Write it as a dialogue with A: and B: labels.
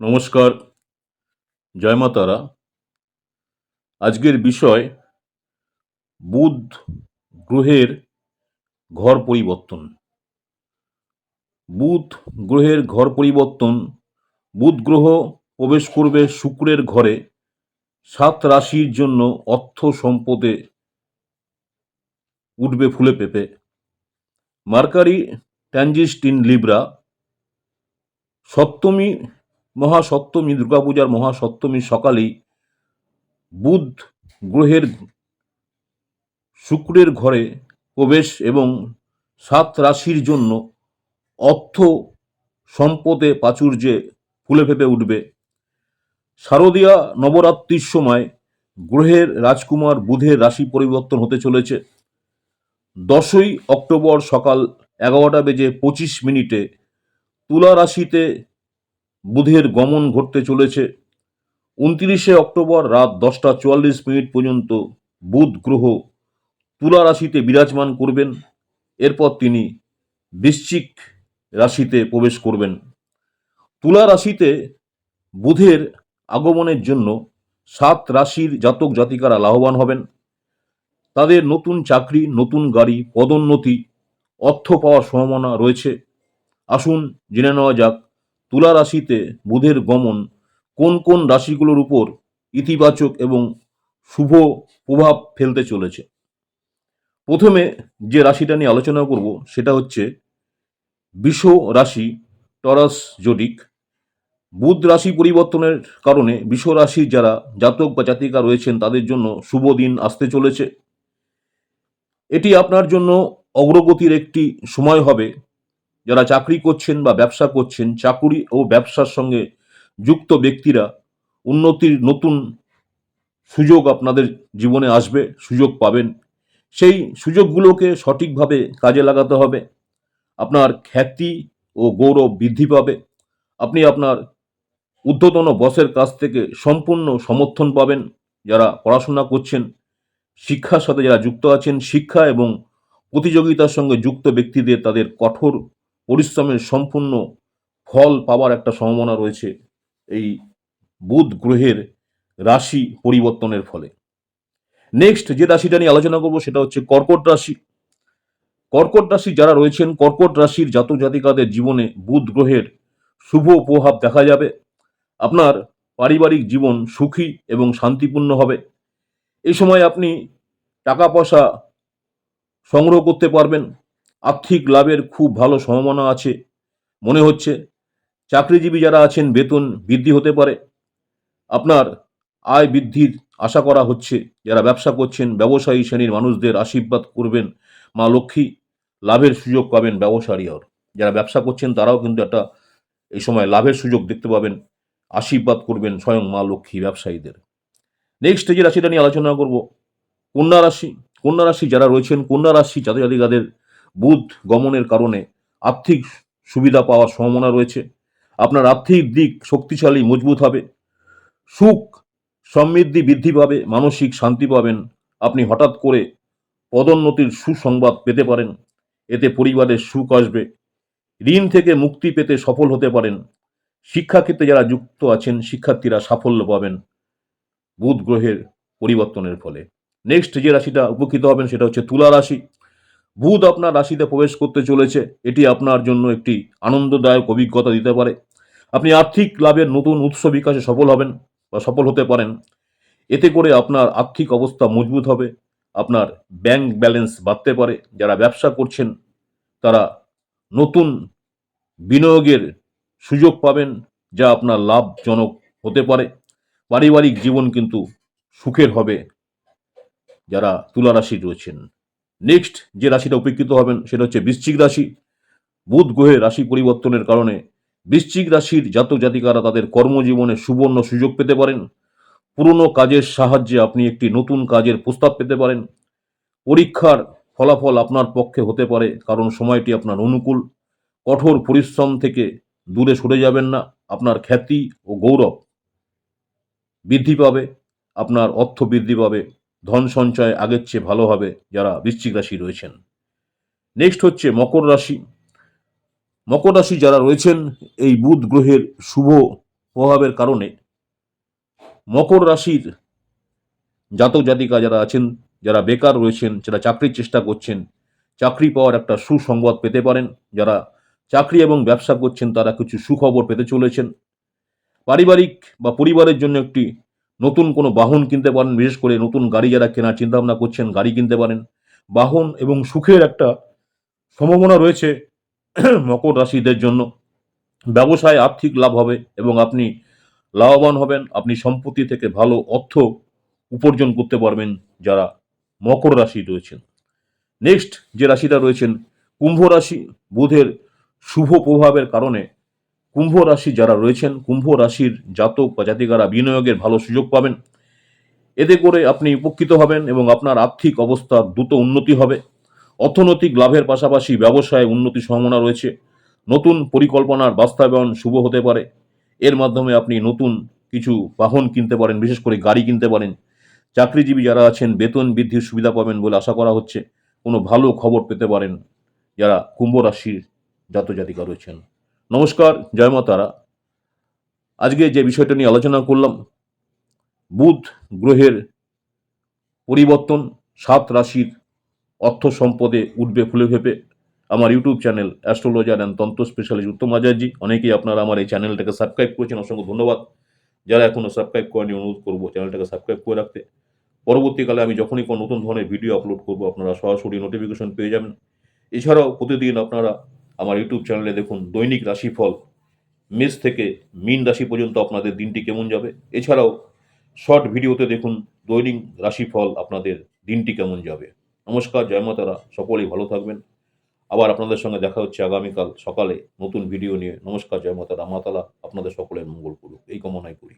A: নমস্কার। জয় মা তারা। আজকের বিষয় বুধ গ্রহের ঘর পরিবর্তন। বুধ গ্রহের ঘর পরিবর্তন, বুধ গ্রহ প্রবেশ করবে শুক্রের ঘরে সাত রাশির জন্য অর্থ সম্পদে উঠবে ফুলে পেঁপে। মার্কারি ট্যাঞ্জিস্টিন লিব্রা সপ্তমী মহাসপ্তমী, দুর্গাপূজার মহাসপ্তমী সকালেই বুধ গ্রহের শুক্রের ঘরে প্রবেশ এবং সাত রাশির জন্য অর্থ সম্পদে প্রাচুর্যে ফুলে ফেপে উঠবে। শারদীয়া নবরাত্রির সময় গ্রহের রাজকুমার বুধের রাশি পরিবর্তন হতে চলেছে। দশই অক্টোবর সকাল এগারোটা বেজে পঁচিশ মিনিটে তুলা রাশিতে বুধের গমন ঘটতে চলেছে। উনত্রিশে অক্টোবর রাত দশটা চুয়াল্লিশ মিনিট পর্যন্ত বুধ গ্রহ তুলা রাশিতে বিরাজমান করবেন। এরপর তিনি বৃশ্চিক রাশিতে প্রবেশ করবেন। তুলা রাশিতে বুধের আগমনের জন্য সাত রাশির জাতক জাতিকারা লাভবান হবেন। তাদের নতুন চাকরি, নতুন গাড়ি, পদোন্নতি, অর্থ পাওয়ার সম্ভাবনা রয়েছে। আসুন জেনে নেওয়া যাক তুলা রাশিতে বুধের গমন কোন কোন রাশিগুলোর উপর ইতিবাচক এবং শুভ প্রভাব ফেলতে চলেছে? প্রথমে যে রাশিটা নিয়ে আলোচনা করব সেটা হচ্ছে বিষ রাশি টরাস জডিক। বুধ রাশি পরিবর্তনের কারণে বিষ রাশির যারা জাতক বা জাতিকা রয়েছেন তাদের জন্য শুভ দিন আসতে চলেছে। এটি আপনার জন্য অগ্রগতির একটি সময় হবে। যারা চাকরি করছেন বা ব্যবসা করছেন, চাকুরি ও ব্যবসার সঙ্গে যুক্ত ব্যক্তিরা উন্নতির নতুন সুযোগ আপনাদের জীবনে আসবে, সুযোগ পাবেন। সেই সুযোগগুলোকে সঠিকভাবে কাজে লাগাতে হবে। আপনার খ্যাতি ও গৌরব বৃদ্ধি পাবে। আপনি আপনার ঊর্ধ্বতন বসের কাছ থেকে সম্পূর্ণ সমর্থন পাবেন। যারা পড়াশোনা করছেন, শিক্ষার সাথে যারা যুক্ত আছেন, শিক্ষা এবং প্রতিযোগিতার সঙ্গে যুক্ত ব্যক্তিদের তাদের কঠোর পরিশ্রমের সম্পূর্ণ ফল পাওয়ার একটা সম্ভাবনা রয়েছে এই বুধ গ্রহের রাশি পরিবর্তনের ফলে। নেক্সট যে রাশিটা নিয়ে আলোচনা করব সেটা হচ্ছে কর্কট রাশি। কর্কট রাশি যারা রয়েছেন, কর্কট রাশির জাতক জাতিকাদের জীবনে বুধ গ্রহের শুভ প্রভাব দেখা যাবে। আপনার পারিবারিক জীবন সুখী এবং শান্তিপূর্ণ হবে। এই সময় আপনি টাকা পয়সা সংগ্রহ করতে পারবেন আর্থিক লাভের খুব ভালো সম্ভাবনা আছে। মনে হচ্ছে চাকরিজীবী যারা আছেন, বেতন বৃদ্ধি হতে পারে। আপনার আয় বৃদ্ধির আশা করা হচ্ছে। যারা ব্যবসা করছেন, ব্যবসায়ী শ্রেণির মানুষদের আশীর্বাদ করবেন মা লক্ষ্মী, লাভের সুযোগ পাবেন ব্যবসায়ীর যারা ব্যবসা করছেন, তারাও কিন্তু একটা এই সময় লাভের সুযোগ দেখতে পাবেন। আশীর্বাদ করবেন স্বয়ং মা লক্ষ্মী ব্যবসায়ীদের। নেক্সট যে রাশিটা নিয়ে আলোচনা করব, কন্যা রাশি। কন্যা রাশি যারা রয়েছেন, কন্যা রাশি জাতি জাতিকাদের বুধ গমনের কারণে আর্থিক সুবিধা পাওয়ার সম্ভাবনা রয়েছে। আপনার আর্থিক দিক শক্তিশালী, মজবুত হবে। সুখ সমৃদ্ধি বৃদ্ধি পাবে, মানসিক শান্তি পাবেন। আপনি হঠাৎ করে পদোন্নতির সুসংবাদ পেতে পারেন। এতে পরিবারের সুখ আসবে। ঋণ থেকে মুক্তি পেতে সফল হতে পারেন। শিক্ষাক্ষেত্রে যারা যুক্ত আছেন, শিক্ষার্থীরা সাফল্য পাবেন বুধ গ্রহের পরিবর্তনের ফলে। নেক্সট যে রাশিটা উপকৃত হবেন, সেটা হচ্ছে তুলা রাশি। বুধ আপনার রাশিতে প্রবেশ করতে চলেছে। এটি আপনার জন্য একটি আনন্দদায়ক অভিজ্ঞতা দিতে পারে। আপনি আর্থিক লাভের নতুন উৎস বিকাশে সফল হবেন বা সফল হতে পারেন। এতে করে আপনার আর্থিক অবস্থা মজবুত হবে। আপনার ব্যাংক ব্যালেন্স বাড়তে পারে। যারা ব্যবসা করছেন, তারা নতুন বিনিয়োগের সুযোগ পাবেন, যা আপনার লাভজনক হতে পারে। পারিবারিক জীবন কিন্তু সুখের হবে। যারা তুলা রাশি রয়েছেন নেক্সট যে রাশিটা উপেক্ষিত হবেন সেটা হচ্ছে বৃশ্চিক রাশি। বুধ গ্রহে রাশি পরিবর্তনের কারণে বৃশ্চিক রাশির জাতক জাতিকারা তাদের কর্মজীবনে সুবর্ণ সুযোগ পেতে পারেন। পুরনো কাজের সাহায্যে আপনি একটি নতুন কাজের প্রস্তাব পেতে পারেন। পরীক্ষার ফলাফল আপনার পক্ষে হতে পারে, কারণ সময়টি আপনার অনুকূল। কঠোর পরিশ্রম থেকে দূরে সরে যাবেন না, আপনার খ্যাতি ও গৌরব বৃদ্ধি পাবে, আপনার অর্থ বৃদ্ধি পাবে। ধন সঞ্চয় আগের চেয়ে ভালো হবে যারা বৃশ্চিক রাশি রয়েছেন। নেক্সট হচ্ছে মকর রাশি। মকর রাশি যারা রয়েছেন, এই বুধ গ্রহের শুভ প্রভাবের কারণে মকর রাশির জাতক জাতিকা যারা আছেন, যারা বেকার রয়েছেন, যারা চাকরির চেষ্টা করছেন, চাকরি পাওয়ার একটা সুসংবাদ পেতে পারেন। যারা চাকরি এবং ব্যবসা করছেন, তারা কিছু সুখবর পেতে চলেছেন। পারিবারিক বা পরিবারের জন্য একটি নতুন কোনো বাহন কিনতে পারেন, বিশেষ করে নতুন গাড়ি যারা কেনার চিন্তাভাবনা করছেন, গাড়ি কিনতে পারেন। বাহন এবং সুখের একটা সম্ভাবনা রয়েছে মকর রাশিদের জন্য। ব্যবসায় আর্থিক লাভ হবে এবং আপনি লাভবান হবেন, আপনি সম্পত্তি থেকে ভালো অর্থ উপার্জন করতে পারবেন যারা মকর রাশি রয়েছেন। নেক্সট যে রাশিটা রয়েছেন, কুম্ভ রাশি, বুধের শুভ প্রভাবের কারণে কুম্ভ রাশি যারা রয়েছেন, কুম্ভ রাশির জাতক বা জাতিকারা বিনিয়োগের ভালো সুযোগ পাবেন। এতে করে আপনি উপকৃত হবেন এবং আপনার আর্থিক অবস্থার দ্রুত উন্নতি হবে। অর্থনৈতিক লাভের পাশাপাশি ব্যবসায় উন্নতির সম্ভাবনা রয়েছে। নতুন পরিকল্পনার বাস্তবায়ন শুভ হতে পারে। এর মাধ্যমে আপনি নতুন কিছু বাহন কিনতে পারেন, বিশেষ করে গাড়ি কিনতে পারেন। চাকরিজীবী যারা আছেন, বেতন বৃদ্ধির সুবিধা পাবেন বলে আশা করা হচ্ছে। কোনো ভালো খবর পেতে পারেন যারা কুম্ভ রাশির জাতজাতিকা রয়েছেন। নমস্কার, জয় মা তারা। আজকে যে বিষয়টা নিয়ে আলোচনা করলাম, বুধ গ্রহের পরিবর্তন, সাত রাশির অর্থ সম্পদে উঠবে ফুলে ফেপে। আমার YouTube channel astrologer and tantra specialist Uttam Acharya অনেকেই আপনারা আমার এই চ্যানেলটাকে সাবস্ক্রাইব করেছেন, অসংখ্য ধন্যবাদ। যারা এখনও সাবস্ক্রাইব করেনি অনুরোধ করব চ্যানেলটাকে সাবস্ক্রাইব করে রাখতে। পরবর্তীকালে আমি যখনই কোনো নতুন ধরনের ভিডিও আপলোড করব, আপনারা সরাসরি নোটিফিকেশন পেয়ে যাবেন। এছাড়াও প্রতিদিন আপনারা আমার ইউটিউব চ্যানেলে দেখুন দৈনিক রাশিফল। মেষ থেকে মিন রাশি পর্যন্ত আপনাদের দিনটি কেমন যাবে? এছাড়াও শর্ট ভিডিওতে দেখুন দৈনিক রাশিফল আপনাদের দিনটি কেমন যাবে। নমস্কার, জয় মাতারা, সকলেই ভালো থাকবেন। আবার আপনাদের সঙ্গে দেখা হচ্ছে আগামীকাল সকালে নতুন ভিডিও নিয়ে। নমস্কার, জয় মাতারা মাতালা আপনাদের সকলের মঙ্গল করুক। এই কামনাই করি।